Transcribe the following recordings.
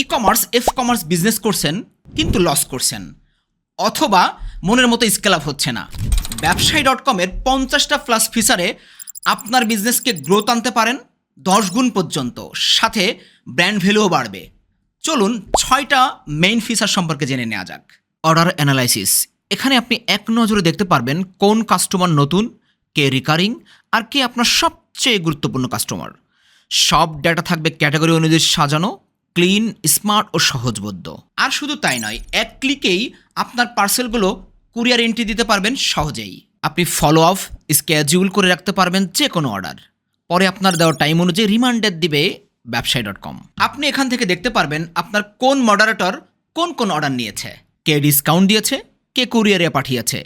E commerce F commerce business করছেন, কিন্তু loss করছেন। অথবা মনের মতো স্কেল আপ হচ্ছে না। ব্যবসায়ী ডট কমের পঞ্চাশটা প্লাস ফিচারে আপনার বিজনেসকে গ্রোথ আনতে পারেন দশ গুণ পর্যন্ত। সাথে ব্র্যান্ড ভ্যালুও বাড়বে। চলুন ছয়টা মেইন ফিচার সম্পর্কে জেনে নেওয়া যাক। অর্ডার অ্যানালাইসিস এখানে আপনি এক নজরে দেখতে পারবেন কোন কাস্টমার নতুন, কে রিকারিং আর কে আপনার সবচেয়ে গুরুত্বপূর্ণ কাস্টমার সব ডেটা থাকবে ক্যাটাগরি অনুযায়ী সাজানো ক্লিন, স্মার্ট ও সহজবোধ্য। আর শুধু তাই নয়, এক ক্লিকেই আপনার পার্সেলগুলো কুরিয়ার এন্ট্রি দিতে পারবেন সহজেই। আপনি ফলো আপ স্কেজিউল করে রাখতে পারবেন যে কোনো অর্ডার। পরে আপনার দেওয়া টাইম অনুযায়ী রিমাইন্ডার দিবে ব্যবসায়ী ডট কম। আপনি এখান থেকে দেখতে পারবেন আপনার কোন মডারেটর কোন কোন অর্ডার নিয়েছে, কে ডিসকাউন্ট দিয়েছে, কে কুরিয়ারে পাঠিয়েছে।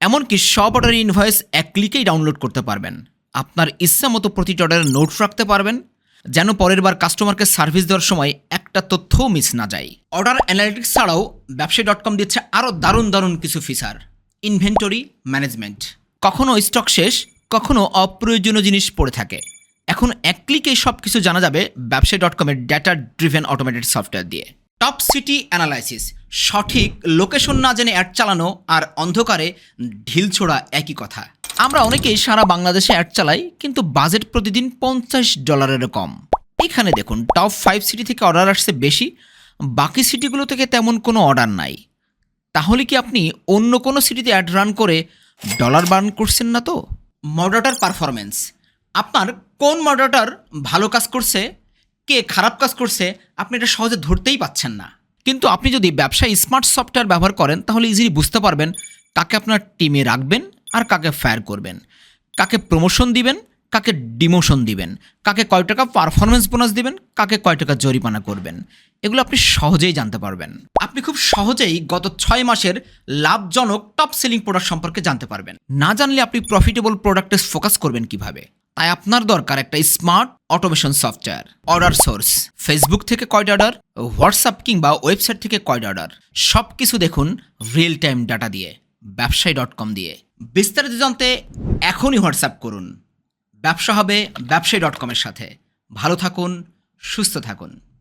এমনকি সব অর্ডারের ইনভয়েস এক ক্লিকেই ডাউনলোড করতে পারবেন। আপনার ইচ্ছা মতো প্রতিটি অর্ডারের নোট রাখতে পারবেন যেন পরের বার কাস্টমারকে সার্ভিস দেওয়ার সময় একটা তথ্যও মিস না যায়। অর্ডার অ্যানালিটিক্স ছাড়াও ব্যবসায়ী ডট কম দিচ্ছে আরও দারুণ দারুণ কিছু ফিচার ইনভেন্টরি ম্যানেজমেন্ট কখনও স্টক শেষ কখনও অপ্রয়োজনীয় জিনিস পড়ে থাকে। এখন এক ক্লিকেই সব কিছু জানা যাবে ব্যবসায়ী ডট কমের ডেটা ড্রিভেন অটোমেটেড সফটওয়্যার দিয়ে। টপ সিটি অ্যানালাইসিস সঠিক লোকেশন না জেনে অ্যাড চালানো আর অন্ধকারে ঢিল ছোড়া একই কথা। আমরা অনেকেই সারা বাংলাদেশে অ্যাড চালাই, কিন্তু বাজেট প্রতিদিন পঞ্চাশ ডলারেরও কম। এখানে দেখুন টপ ফাইভ সিটি থেকে অর্ডার আসছে বেশি, বাকি সিটিগুলো থেকে তেমন কোনো অর্ডার নাই। তাহলে কি আপনি অন্য কোনো সিটিতে অ্যাড রান করে ডলার বার্ন করছেন না তো? মডাটার পারফরমেন্স আপনার কোন মডাটার ভালো কাজ করছে, কে খারাপ কাজ করছে, আপনি এটা সহজে ধরতেই পাচ্ছেন না। কিন্তু আপনি যদি ব্যবসায় স্মার্ট সফটওয়্যার ব্যবহার করেন, তাহলে ইজিলি বুঝতে পারবেন কাকে আপনার টিমে রাখবেন আর কাকে ফায়ার করবেন? কাকে প্রমোশন দিবেন? কাকে ডিমোশন দিবেন? কাকে কয় টাকা পারফরমেন্স বোনাস দিবেন? কাকে কয় টাকা জরিমানা করবেন? এগুলো আপনি সহজেই জানতে পারবেন। আপনি খুব সহজেই গত ছয় মাসের লাভজনক টপ সেলিং প্রোডাক্ট সম্পর্কে জানতে পারবেন। না জানলে আপনি প্রফিটেবল প্রোডাক্টে ফোকাস করবেন কীভাবে? তাই আপনার দরকার একটা smart automation software order source Facebook থেকে কয়টা অর্ডার হোয়াটসঅ্যাপ কিংবা ওয়েবসাইট থেকে কয়টা অর্ডার সব কিছু দেখুন রিয়েল টাইম ডাটা দিয়ে, ব্যবসায়ী ডট কম দিয়ে। বিস্তারিত জানতে এখনই হোয়াটসঅ্যাপ করুন। ব্যবসা হবে ব্যবসায়ী ডট কমের সাথে। ভালো থাকুন, সুস্থ থাকুন।